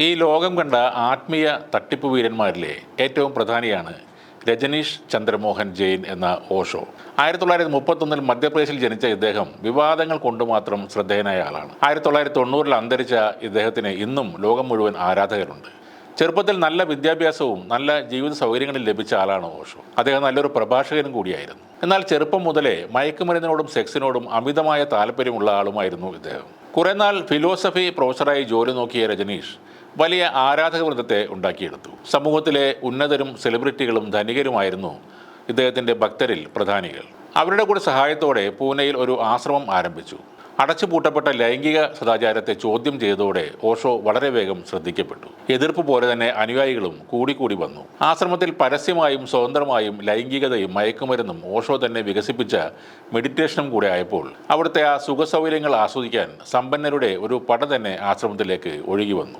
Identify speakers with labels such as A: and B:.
A: ഈ ലോകം കണ്ട ആത്മീയ തട്ടിപ്പ് വീരന്മാരിലെ ഏറ്റവും പ്രധാനിയാണ് രജനീഷ് ചന്ദ്രമോഹൻ ജെയിൻ എന്ന ഓഷോ. ആയിരത്തി തൊള്ളായിരത്തി മുപ്പത്തൊന്നിൽ മധ്യപ്രദേശിൽ ജനിച്ച ഇദ്ദേഹം വിവാദങ്ങൾ കൊണ്ട് മാത്രം ശ്രദ്ധേയനായ ആളാണ്. ആയിരത്തി തൊള്ളായിരത്തി തൊണ്ണൂറിൽ അന്തരിച്ച ഇദ്ദേഹത്തിന് ഇന്നും ലോകം മുഴുവൻ ആരാധകരുണ്ട്. ചെറുപ്പത്തിൽ നല്ല വിദ്യാഭ്യാസവും നല്ല ജീവിത സൗകര്യങ്ങളും ലഭിച്ച ആളാണ് ഓഷോ. അദ്ദേഹം നല്ലൊരു പ്രഭാഷകനും കൂടിയായിരുന്നു. എന്നാൽ ചെറുപ്പം മുതലേ മയക്കുമരുന്നിനോടും സെക്സിനോടും അമിതമായ താല്പര്യമുള്ള ആളുമായിരുന്നു ഇദ്ദേഹം. കുറെ നാൾ ഫിലോസഫി പ്രൊഫസറായി ജോലി നോക്കിയ രജനീഷ് വലിയ ആരാധക വൃന്ദത്തെ ഉണ്ടാക്കിയെടുത്തു. സമൂഹത്തിലെ ഉന്നതരും സെലിബ്രിറ്റികളും ധനികരുമായിരുന്നു ഇദ്ദേഹത്തിന്റെ ഭക്തരിൽ പ്രധാനികൾ. അവരുടെ കൂടെ സഹായത്തോടെ പൂനെയിൽ ഒരു ആശ്രമം ആരംഭിച്ചു. അടച്ചുപൂട്ടപ്പെട്ട ലൈംഗിക സദാചാരത്തെ ചോദ്യം ചെയ്തതോടെ ഓഷോ വളരെ വേഗം ശ്രദ്ധിക്കപ്പെട്ടു. എതിർപ്പ് പോലെ തന്നെ അനുയായികളും കൂടിക്കൂടി വന്നു. ആശ്രമത്തിൽ പരസ്യമായും സ്വതന്ത്രമായും ലൈംഗികതയും മയക്കുമരുന്നും ഓഷോ തന്നെ വികസിപ്പിച്ച മെഡിറ്റേഷനും കൂടെ ആയപ്പോൾ അവിടുത്തെ ആ സുഖസൗകര്യങ്ങൾ ആസ്വദിക്കാൻ സമ്പന്നരുടെ ഒരു പട തന്നെ ആശ്രമത്തിലേക്ക് ഒഴുകി വന്നു.